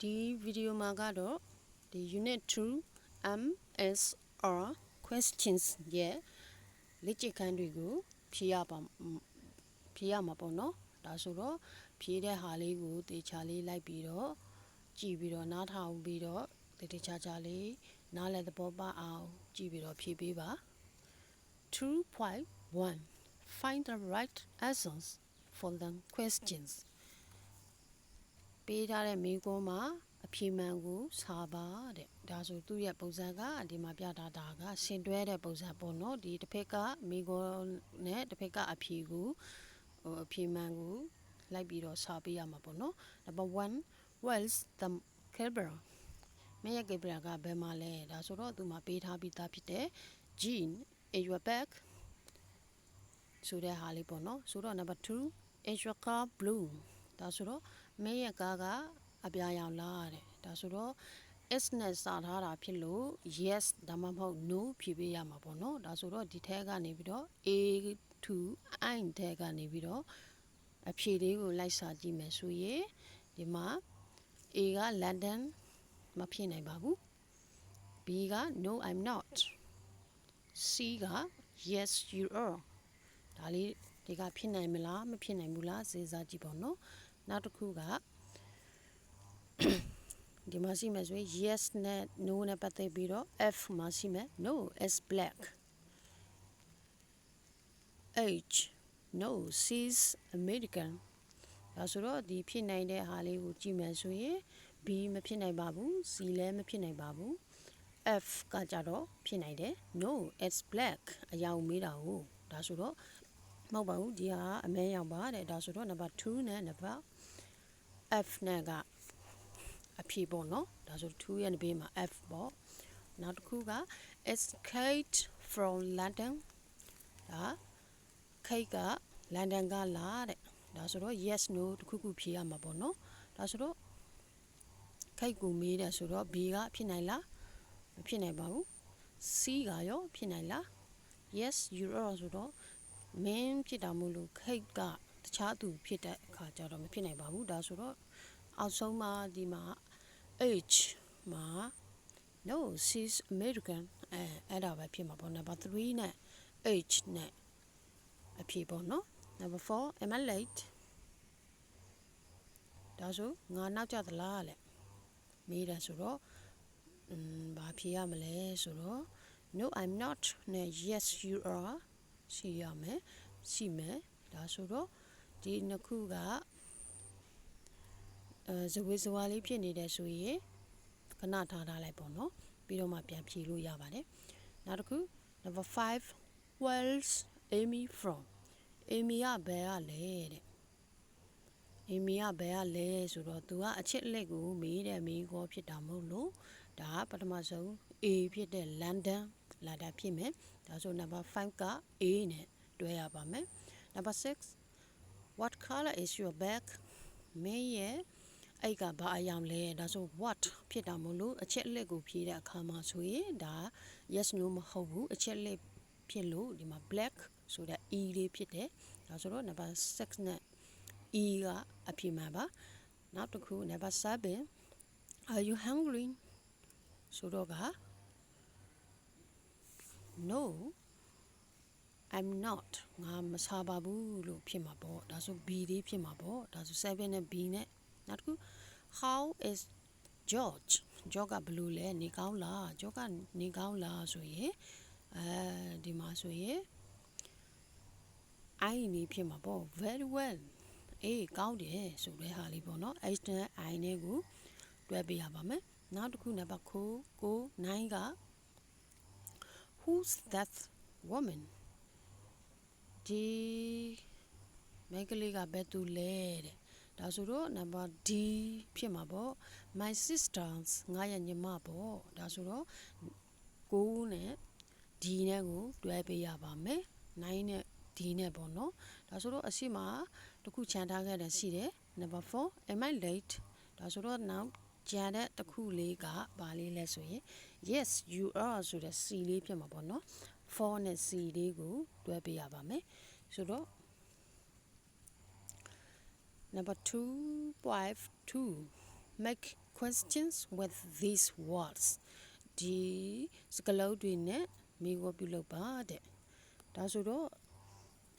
ဒီဗီဒီယိုမှာကတော့ဒီ unit 2 MSR questions ရဲ့လေ့ကျင့်ခန်းတွေကိုဖြေရပါဖြေရမှာပေါ့နော်ဒါဆိုတော့ဖြေတဲ့ဟာလေးကိုတေချာလေးလိုက်ပြီးတော့ကြည့်ပြီးတော့နားထောင်ပြီးတော့တေတေချာချာလေးနားလည်သဘောပေါက်အောင်ကြည့်ပြီးတော့ဖြေပေးပါ2.1 find the right answers for the questions ပေးထားတဲ့မိကုံးမှာအဖြေမှန်ကိုစာပါတဲ့ဒါဆိုသူ့ရဲ့ပုံစံကဒီမှာပြထားတာကရှင်တွဲတဲ့ပုံစံပေါ့နော်ဒီတစ်ဖက်ကမိကုံးနဲ့တစ်ဖက်ကအဖြေကိုဟိုအဖြေမှန်ကိုလိုက်ပြီးတော့စာပေးရမှာပေါ့နော် number 1 where's the camera မရဲ့ camera ကဘယ်မှာလဲဒါဆိုတော့သူမှာပေးထားပြီးသားဖြစ်တဲ့ gene in your bag ဆိုတဲ့ဟာလေးပေါ့နော်ဆိုတော့ number 2 is your car blue ဒါဆိုတော့ မင်းရဲ့ကားကအပြာရောင်လားတဲ့ဒါဆိုတော့ s နဲ့စထားတာဖြစ်လို့ yes ဒါမှမဟုတ် no ဖြေပေးရမှာပေါ့နော်ဒါဆိုတော့ဒီထဲကနေပြီးတော့ a to i ထဲကနေပြီးတော့အဖြေလေးကိုလိုက်စာကြည့်မယ်ဆိုရင်ဒီမှာ a က London မဖြစ်နိုင်ပါဘူး b က no i'm not c က yes you are ဒါလေးဒီကဖြစ်နိုင်မလားမဖြစ်နိုင်ဘူးလားစဉ်းစားကြည့်ပါနော် နောက်တစ်ခုကဒီမှာရှိမယ်ဆိုရင် yes နဲ့ no နဲ့ပတ်သက်ပြီးတော့ f မှာရှိမယ် no is black h no she's american ဒါဆိုတော့ဒီဖြစ်နိုင်တဲ့ဟာလေးကိုကြည့်မယ်ဆိုရင် b မဖြစ်နိုင်ပါဘူး c လည်းမဖြစ်နိုင်ပါဘူး f ကကြတော့ဖြစ်နိုင်တယ် no it's black အယောင်မေးတာကိုဒါဆိုတော့ မဟုတ်ပါဘူးဒီဟာအမဲရောင်ပါတဲ့ဒါဆိုတော့ number 2နဲ့ number f နဲ့ကအဖြေပေါ့နော်ဒါဆို2ရဲ့ဘေးမှာ f ပေါ့နောက်တစ်ခုက escape from london ဒါ Kate က London ကလာတဲ့ဒါဆိုတော့ yes no တခုခုဖြေရမှာပေါ့နော်ဒါဆိုတော့ Kate ကိုမေးတယ်ဆိုတော့ B ကဖြစ်နိုင်လားမဖြစ်နိုင်ပါဘူး C ကရောဖြစ်နိုင်လား yes you are ဆိုတော့ main ဖြစ်တာမို့လို့ Kate ကတခြားသူဖြစ်တဲ့အခါကျတော့မဖြစ်နိုင်ပါဘူးဒါဆိုတော့အောက်ဆုံးမှာဒီမှာ H မှာ no she's american အဲအဲ့ဒါပဲဖြစ်မှာပေါ့ number 3နဲ့ H နဲ့အဖြေပေါ့နော် number 4 am i late ဒါဆိုငါနောက်ကျသလားလဲမေးတယ်ဆိုတော့อืมဘာဖြေရမလဲဆိုတော့ no i'm not နဲ့ yes you are ရှိရမယ်ရှိမယ်ဒါဆိုတော့ဒီနှစ်ခုကအဲဇဝေဇဝါလေးဖြစ်နေတယ်ဆိုရင်ခဏထားထားလိုက်ပေါ့နော်ပြီးတော့မှပြန်ဖြေလို့ရပါတယ်နောက်တစ်ခု number 5 where's amy from amy ကဘယ်ကလဲတဲ့ amy ကဘယ်ကလဲဆိုတော့ तू ကအချစ်လက်ကိုမေးတဲ့မေးခေါ်ဖြစ်တာမဟုတ်လို့ဒါကပထမဆုံး A ဖြစ်တဲ့ London လာတာဖြစ်မယ် ဒါဆို number 5က A နဲ့တွဲရပါမယ် number 6 what color is your bag မင်းရဲ့အဲ့ကဘာအယောင်လဲဒါဆို what ဖြစ်တာမလို့အချက်လက်ကိုဖြေတဲ့အခါမှာဆိုရင်ဒါ yes no မဟုတ်ဘူးအချက်လက်ဖြစ်လို့ဒီမှာ black ဆိုတဲ့ e လေးဖြစ်တယ်ဒါဆိုတော့ number 6နဲ့ e ကအဖြေမှန်ပါနောက်တစ်ခု number 7 are you hungry ဆိုတော့က no I'm not ငါမစားပါဘူးလို့ဖြစ်မှာပေါ့ဒါဆို B လေးဖြစ်မှာပေါ့ဒါဆို7နဲ့ B နဲ့နောက်တစ်ခု how is George George ကဘယ်လိုလဲနေကောင်းလား George ကနေကောင်းလားဆိုရင်အဲဒီမှာဆိုရင် I နေဖြစ်မှာပေါ့ very well အေးကောင်းတယ်ဆိုတဲ့ဟာလေးပေါ့နော် H နဲ့ I နဲ့ကိုတွဲပေးရပါမယ်နောက်တစ်ခုနံပါတ်9ကို9က who's that woman ဒီမိန်းကလေးကဘယ်သူလဲတဲ့ဒါဆိုတော့ number D ဖြစ်မှာပေါ့ my sisters ငါရဲ့ညီမပေါ့ဒါဆိုတော့9နဲ့ D နဲ့ကိုတွဲပေးရပါမယ်9နဲ့ D နဲ့ပေါ့နော်ဒါဆိုတော့အရှိမတခုခြံထားခဲ့တယ်ရှိတယ် number 4 am i late ဒါဆိုတော့ now ကြံတဲ့တခုလေးကဘာလေးလဲဆိုရင် yes you are ဆိုတဲ့ C လေးဖြစ်မှာပေါ့နော်4နဲ့ C လေးကိုတွဲပေးရပါမယ်ဆိုတော့ number 2.2 make questions with these words ဒီစကားလုံးတွေနဲ့မိကိုပြုလုပ်ပါတဲ့ဒါဆိုတော့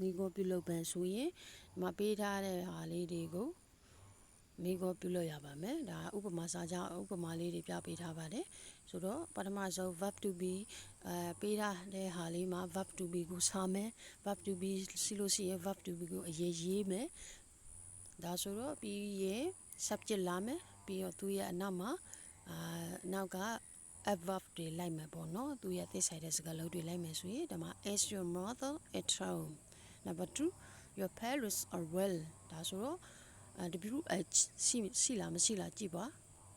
မိကိုပြုလုပ်ပန်ဆိုရင်ဒီမှာပေးထားတဲ့ဟာလေးတွေကို မိကိုပြုလုပ်ရပါမယ်ဒါဥပမာစာကြောင်းဥပမာလေးတွေပြပေးထားပါတယ်ဆိုတော့ပထမဆုံး verb to be အဲပေးထားတဲ့ဟာလေးမှာ verb to be ကိုစာမယ် verb to be စီလို့ရှိရင် verb to be ကိုအရေးရေးမယ်ဒါဆိုတော့ပြီးရင် subject လာမယ်ပြီးတော့သူရဲ့အနောက်မှာအာနောက်က adverb တွေလိုက်မယ်ပေါ့နော်သူရဲ့သိဆိုင်တဲ့စကားလုံးတွေလိုက်မယ်ဆိုရင်ဒါမှ is your mother at home number 2 your parents are well ဒါဆိုတော့ WH ရှိရှိလားမရှိလားကြည့်ပါ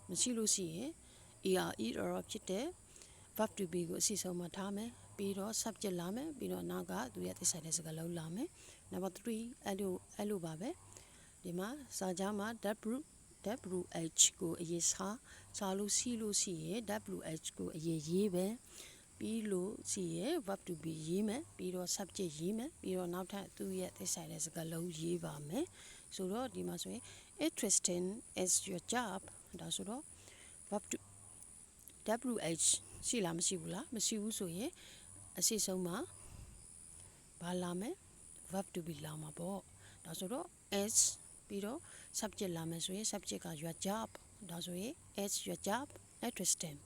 မရှိလို့ရှိရင် ER ER ဖြစ်တဲ့ verb to be ကိုအစီဆုံးမှာထားမယ်ပြီးတော့ subject လာမယ်ပြီးတော့နောက်ကသူရဲ့သိဆိုင်တဲ့စကားလုံးလာမယ် number 3အဲ့လိုအဲ့လိုပါပဲဒီမှာစာကြားမှာ W WH ကိုအရေးစားစားလို့စီလို့ရှိရင် WH ကိုအရေးရေးပဲပြီးလို့ရှိရင် verb to be ရေးမယ်ပြီးတော့ subject ရေးမယ်ပြီးတော့နောက်ထပ်သူ့ရဲ့သိဆိုင်တဲ့စကားလုံးရေးပါမယ် ဆိုတော့ဒီမှာဆိုရင် interesting is your job ဒါဆိုတော့ verb to WH ရှိလားမရှိဘူးလားမရှိဘူးဆိုရင်အစီဆုံးမှာဘာလာမယ် verb to be လာမှာပေါ့ဒါဆိုတော့ is ပြီးတော့ subject လာမယ်ဆိုရင် subject က your job ဒါဆိုရင် is your job interesting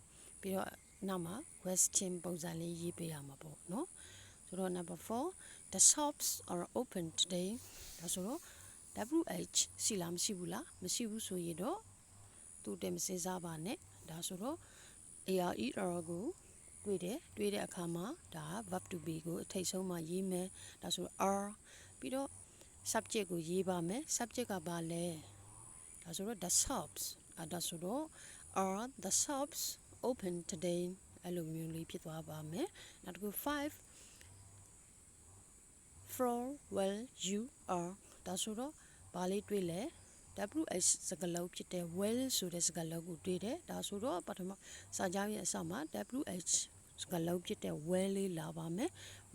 ပြီးတော့နောက်မှာ question ပုံစံလေးရေးပေးရမှာပေါ့နော်ဆိုတော့ number 4 the shops are open today ဒါဆိုတော့ WH ရှိလားမရှိဘူးလားမရှိဘူးဆိုရင်တော့သူ့တင်မစင်စားပါနဲ့ဒါဆိုတော့ ARER ကိုတွေ့တယ်တွေ့တဲ့အခါမှာဒါ verb to be ကိုအထိတ်ဆုံးမှာရေးမယ်ဒါဆို R ပြီးတော့ subject ကိုရေးပါမယ် subject ကဘာလဲဒါဆိုတော့ the shops အဲဒါဆိုတော့ are the shops open today အဲ့လိုမျိုးလေးဖြစ်သွားပါမယ်နောက်တစ်ခု5 from well you are ဒါဆိုတော့ ဘာလေးတွေ့လဲ WH စကားလုံးဖြစ်တဲ့ well ဆိုတဲ့စကားလုံးကိုတွေ့တယ်ဒါဆိုတော့ပထမစာကြောင်းရဲ့အစမှာ WH စကားလုံးဖြစ်တဲ့ well လေးလာပါမယ်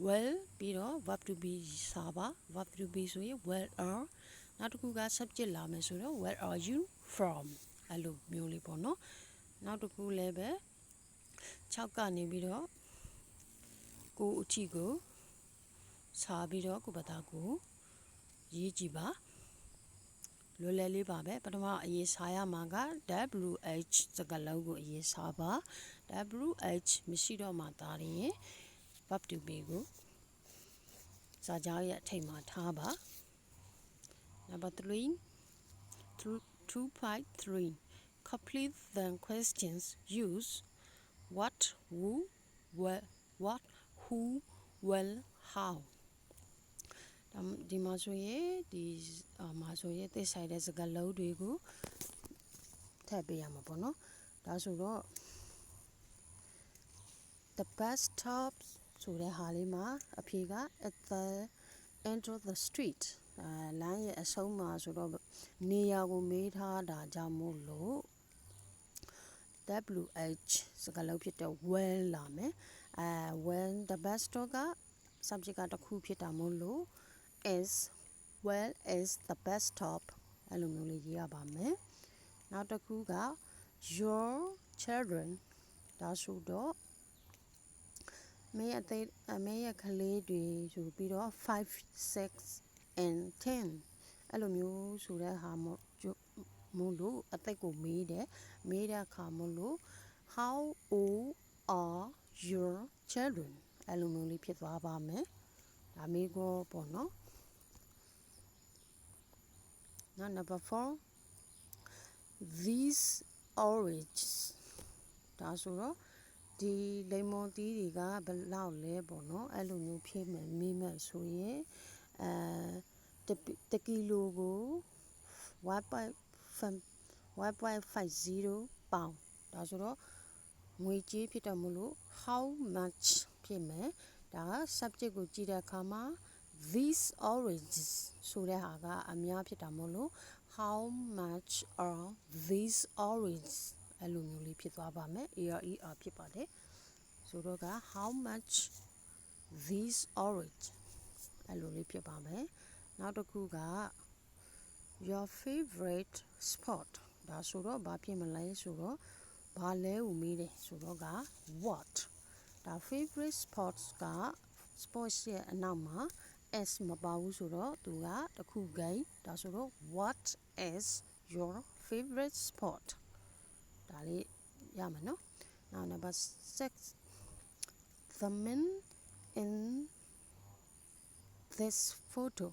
well ပြီးတော့ verb to be စာပါ verb to be ဆိုရင် well are နောက်တစ်ခုက subject လာမယ်ဆိုတော့ where are you from အဲ့လိုမျိုးလေးပေါ့နော်နောက်တစ်ခုလည်းပဲ6ကနေပြီးတော့ကိုအချီကိုစာပြီးတော့ကိုပတာကိုရေးကြည့်ပါ လွယ်လွယ်လေးပါပဲပထမအရေးစားရမှာက WH စကားလုံးကိုအရေးစားပါ WH မရှိတော့မှသားရင် verb to be ကိုစာကြောင်းရဲ့အထိတ်မှာထားပါ number 3 2.3 complete the questions use what who where what who well how ဒီမှာဆိုရင်ဒီမှာဆိုရင်သိဆိုင်တဲ့စကားလုံးတွေကိုထည့်ပေးရမှာပေါ့နော်ဒါဆိုတော့ the bus stop ဆိုတဲ့ဟာလေးမှာအဖြေက at the end of the street အဲလမ်းရဲ့အဆုံးမှာဆိုတော့နေရာကိုမေးထားတာကြောင့်မို့လို့ WH စကားလုံးဖြစ်တဲ့ well လာမယ်အဲ when the bus stop က subject ကတစ်ခုဖြစ်တာမို့လို့ is well is the best stop အဲ့လိုမျိုးလေးရေးရပါမယ်နောက်တစ်ခုက your children ဒါဆိုတော့မင်းအသေးအမေရဲ့ကလေးတွေဆိုပြီးတော့5 6 and 10အဲ့လိုမျိုးဆိုတဲ့ဟာမို့မို့လို့အသက်ကိုမေးတယ်မေးတဲ့အခါမို့လို့ how old are your children အဲ့လိုမျိုးလေးဖြစ်သွားပါမယ်ဒါမေးကိုပေါ့နော် now number 4 these oranges ဒါဆိုတော့ဒီလိမ္မော်သီးတွေကဘယ်လောက်လဲပေါ့နော်အဲ့လိုမျိုးဖြည့်မယ်မိမယ်ဆိုရင်အဲတကီလိုကို1.50ပေါင်ဒါဆိုတော့ငွေကြေးဖြစ်တယ်မလို့ how much ဖြစ်မယ်ဒါက subject ကိုကြည့်တဲ့အခါမှာ these oranges ဆိုတဲ့ဟာကအများဖြစ်တာမို့လို့ how much are these oranges အဲ့လိုမျိုးလေးဖြစ်သွားပါမယ် ARER ဖြစ်ပါတယ်ဆိုတော့က how much these orange အဲ့လိုလေးဖြစ်ပါမယ်နောက်တစ်ခုက your favorite sport ဒါဆိုတော့ဘာဖြစ်မလဲဆိုတော့ဘာလဲကိုမေးတယ်ဆိုတော့က what ဒါ favorite sports က sports ရဲ့အနောက်မှာ s မပါဘူးဆိုတော့သူကတစ်ခုဂိမ်းဒါဆိုတော့ what is your favorite sport ဒါလေးရမှာနော် now number 6 the men in this photo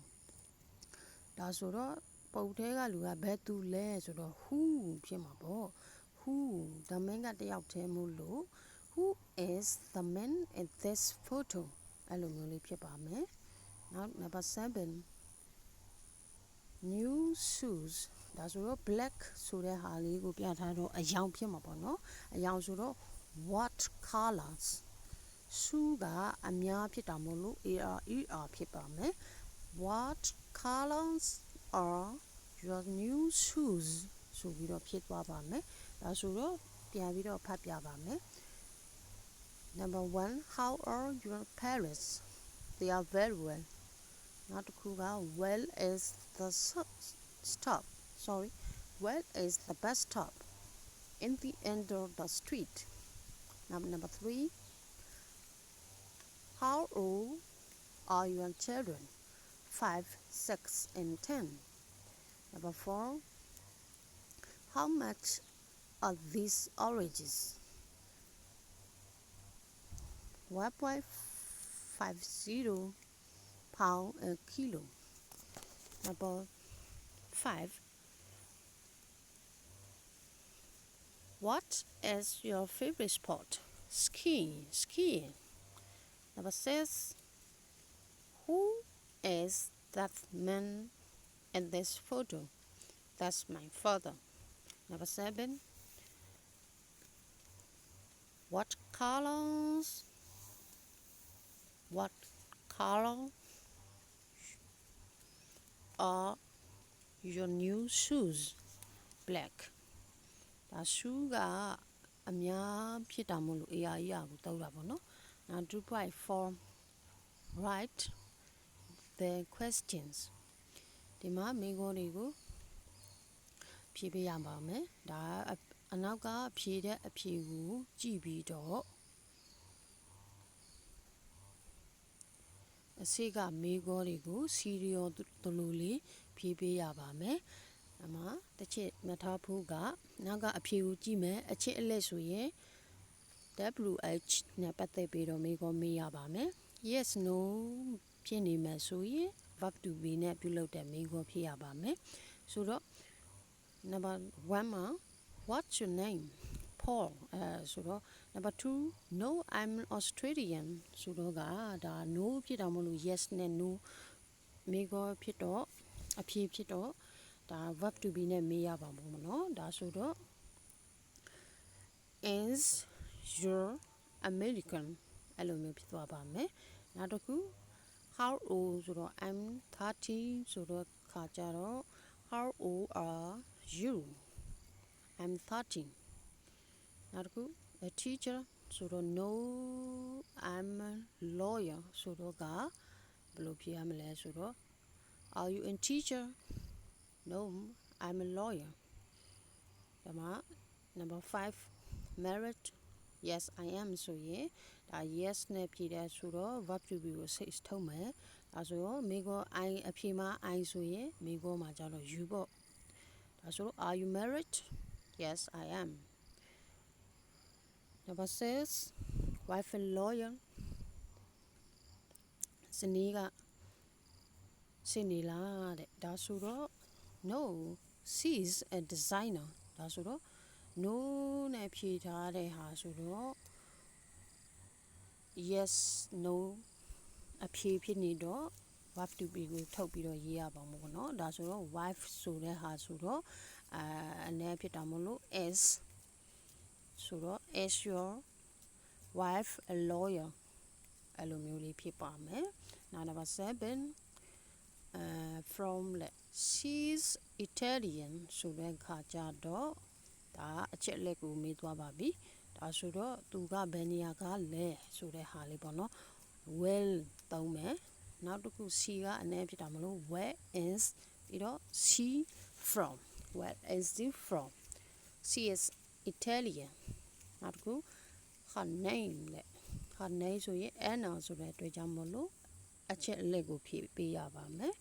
ဒါဆိုတော့ပုံထဲကလူကဘယ်သူလဲဆိုတော့ who ဖြစ်မှာပေါ့ who the man ကတယောက်တည်းမို့လို့ who is the man in this photo အဲ့လိုမျိုးလေးဖြစ်ပါမယ် နောက် number 7 new shoes ဒါဆိုတော့ black ဆိုတဲ့ဟာလေးကိုပြထားတော့အယောင်ဖြစ်မှာပေါ့နော်အယောင်ဆိုတော့ what colors ရှူးကအများဖြစ်တာမို့လို့ AR ER ဖြစ်ပါမယ် what colors are your new shoes ဆိုပြီးတော့ဖြစ်သွားပါမယ်ဒါဆိုတော့ပြန်ပြီးတော့ဖတ်ပြပါမယ် number 1 how are your parents they are very well Natukura well is the stop. Sorry, well is the best stop in the end of the street. Number, number three. How old are your children? Five, six, and ten. Number four. How much are these oranges? 1.50 pound a eh, kilo. Number five. What is your favorite sport? Skiing. Skiing. Number six. Who is that man in this photo? That's my father. Number seven. What colors? What color are your new shoes black ဒါ shoe ကအများဖြစ်တာမို့လို့ AI ရကိုတောက်တာပေါ့နော်နောက်2.4 write the questions ဒီမှာမိန်းကုန်းတွေကိုဖြေပေးရပါမယ်ဒါအအနောက်ကဖြေတဲ့အဖြေကိုကြည့်ပြီးတော့ အစိကမေးခွန်းတွေကိုစီရီယယ်တလူလေးဖြေးပေးရပါမယ်။အမတစ်ချက်မထားဖို့ကနောက်ကအဖြေကိုကြည့်မယ်အချက်အလက်ဆိုရင် WH နဲ့ပတ်သက်ပြီးတော့မေးခွန်းမေးရပါမယ်။ Yes no ဖြစ်နေမယ်ဆိုရင် verb to be နဲ့ပြုလုပ်တဲ့မေးခွန်းဖြေရပါမယ်။ဆိုတော့ number 1မှာ what's your name Paul အဲဆိုတော့ number 2 no I'm Australian ဆိုတော့ကဒါ no ဖြစ်တာမလို့ yes နဲ့ no မေးခွန်းဖြစ်တော့အဖြေဖြစ်တော့ဒါ verb to be နဲ့မေးရပါမှာမနော်ဒါဆိုတော့ is your American အဲ့လိုမျိုးဖြစ်သွားပါမယ်နောက်တစ်ခု how old ဆိုတော့ I'm 30ဆိုတော့ခါကြတော့ how old are you I'm 30 နောက်တစ်ခု a teacher ဆိုတော့ no I'm a lawyer ဆိုတော့ကဘယ်လိုဖြေရမလဲဆိုတော့ are you a teacher no I'm a lawyer ဒါမှ number 5 married yes I am ဆိုရင်ဒါ yes နဲ့ဖြေတယ်ဆိုတော့ verb to be ကိုစိတ်ထုတ်မယ်ဒါဆိုတော့မိကော I အဖြေမှာ I ဆိုရင်မိကောမှာကျတော့ you ပေါ့ဒါဆိုတော့ are you married yes I am number 6 wife and lawyer စနီးကစနေလားတဲ့ဒါဆိုတော့ no she's a designer ဒါဆိုတော့ no နဲ့ဖြေထားတဲ့ဟာဆိုတော့ yes no အဖြေဖြစ်နေတော့ verb to be ကိုထုတ်ပြီးတော့ရေးရပါမှာပေါ့နော်ဒါဆိုတော့ wife ဆိုတဲ့ဟာဆိုတော့အာအနေဖြစ်တာမလို့ is ဆိုတော့ is your wife a lawyer အဲ့လိုမျိုးလေးဖြစ်ပါမယ်နောက် number 7 uh from like she's Italian ဆိုတဲ့ခါကြတော့ဒါအချက်လက်ကိုမေးသွားပါပြီဒါဆိုတော့သူကဘယ်နေရာကလဲဆိုတဲ့ဟာလေးပေါ့နော် well သုံးမယ်နောက်တစ်ခု she ကအနေဖြစ်တာမလို့ where is ပြီးတော့ she from where is she from she is Italian နောက်တစ်ခု her name လေ her name ဆိုရင် Anna ဆိုတဲ့အတွက်ကြောင့်မလို့အချက်အလက်ကိုဖြည့်ပေးရပါမယ်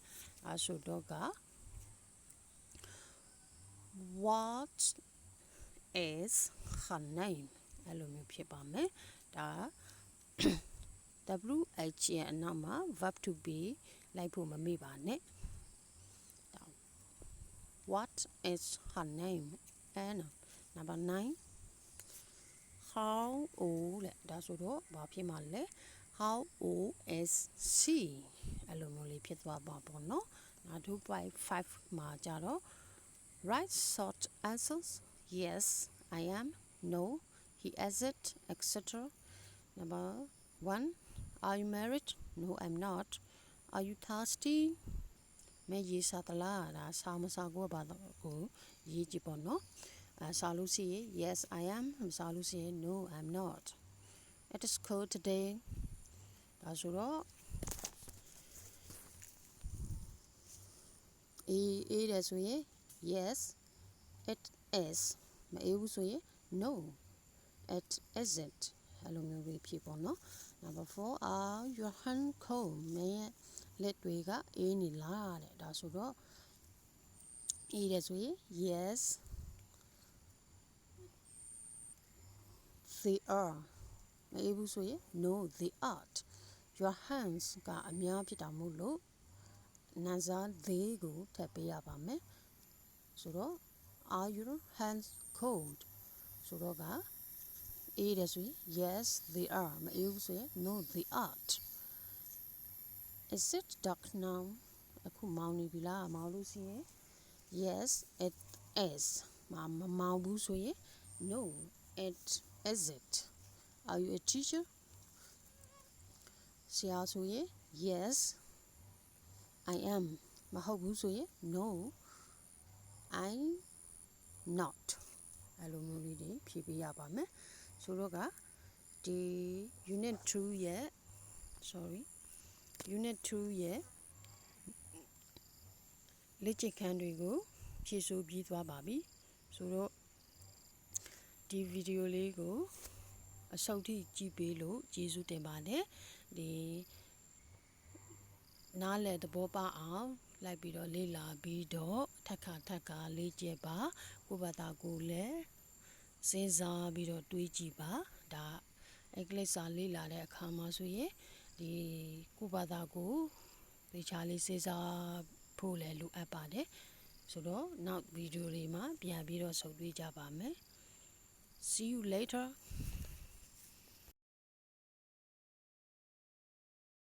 အဲဆိုတော့က what is her name အဲ့လိုမျိုးဖြစ်ပါမယ်ဒါ WH ရဲ့အနောက်မှာ verb to be လိုက်ဖို့မမေ့ပါနဲ့ဒါ What is her name and number 9 How old လဲဒါဆိုတော့ဘာဖြစ်မှာလဲ How old is she အဲ့လိုမျိုးလေးဖြစ်သွားပါပေါ့နော်နောက်2.5မှာကြတော့ Right short answers yes I am no he isn't etc number 1 Are you married no I'm not Are you thirsty မဲရေးစားသလားဒါစားမစားကိုပါတော့ကိုရေးကြည့်ပေါ့နော် အဲစားလို့ရှိရင် yes I am မစားလို့ရှိရင် no I'm not It is cold today ဒါဆိုတော့အေးအေးတယ်ဆိုရင် yes it is မအေးဘူးဆိုရင် no it isn't အဲ့လိုမျိုးလေးဖြစ်ပေါ့နော် number 4 are your hand cold မင်းရဲ့လက်တွေကအေးနေလားတဲ့ဒါဆိုတော့အေးတယ်ဆိုရင် yes they are မအေးဘူးဆိုရင် no they aren't your hands ကအများဖြစ်တာမို့လို့နာဇာ they ကိုထပ်ပေးရပါမယ်ဆိုတော့ are your hands cold ဆိုတော့ကအေးတယ်ဆိုရင် yes they are မအေးဘူးဆိုရင် no they aren't is it dark now အခုမောင်နေပြီလားမောင်လို့ရှိရင် yes it is မမမောင်ဘူးဆိုရင် no it isn't are you a teacher ဆရာဆိုရင် yes I am မဟုတ်ဘူးဆိုရင် no I'm not အဲ့လိုမျိုးလေးတွေဖြည့်ပေးရပါမယ်ဆိုတော့ကဒီ unit 2ရဲ့ sorry unit 2ရဲ့လေ့ကျင့်ခန်းတွေကိုဖြည့်ဆို့ပြီးသွားပါပြီဆိုတော့ ဒီဗီဒီယိုလေးကိုအစောက်ထိကြည့်ပေးလို့ကျေးဇူးတင်ပါတယ်ဒီနားလည်သဘောပေါက်အောင်လိုက်ပြီးတော့လေ့လာပြီးတော့ထက်ခါထက်ခါလေ့ကျက်ပါကိုယ့်ဘာသာကိုယ်လည်းစဉ်းစားပြီးတော့တွေးကြည့်ပါဒါအင်္ဂလိပ်စာလေ့လာတဲ့အခါမှာဆိုရင်ဒီကိုယ့်ဘာသာကိုသေချာလေးစဉ်းစားဖို့လည်းလိုအပ်ပါတယ်ဆိုတော့နောက်ဗီဒီယိုတွေမှာပြန်ပြီးတော့ဆုံတွေ့ကြပါမယ် see you later